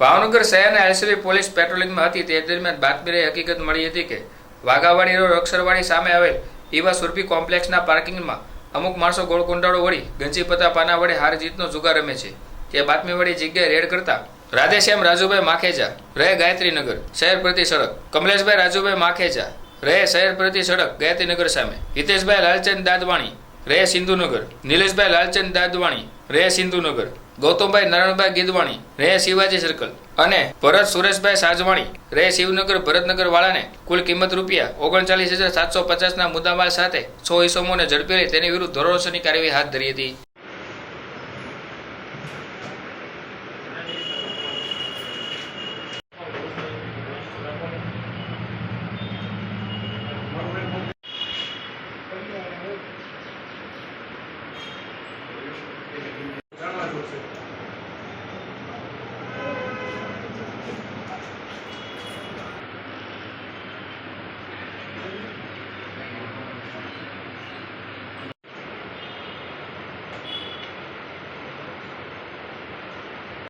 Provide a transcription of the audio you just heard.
ભાવનગર શહેરના LCB police પેટ્રોલિંગમાં હતી. તે દરમિયાન બાતમીરે હકીકત મળી હતી કે વાઘાવાડી રોડ અક્ષરવાડી સામે આવેલ ઈવા સુરભી કોમ્પ્લેક્સના પાર્કિંગમાં અમુક માણસો ગોળકુંડાળો વળી ગંજીપતા પાના વડે હાર જીતનો જુગાર રમે છે. તે બાતમી વળી જગ્યાએ રેડ કરતા રાધેશ્યામ, રાજુભાઈ માખેજા રહે ગાયત્રીનગર શહેર પ્રતિ સડક, કમલેશભાઈ, રાજુભાઈ માખેજા રહે શહેર પ્રતિ સડક ગાયત્રીનગર સામે, હિતેશભાઈ લાલચંદ દાદવાણી રે સિંધુનગર, નિલેશભાઈ લાલચંદ દાદવાણી, રે સિંધુનગર, ગૌતમભાઈ નારાયણભાઈ ગીદવાણી, રે શિવાજી સર્કલ અને ભરત સુરેશભાઈ સાજવાણી, રે શિવનગર, ભરતનગર વાળાને કુલ કિંમત રૂપિયા ઓગણચાલીસ હજાર સાતસો પચાસના મુદ્દામાલ સાથે સો ઇસમોને ઝડપી લઈ તેની વિરુદ્ધ ધોરણોસરની કાર્યવાહી હાથ ધરી હતી.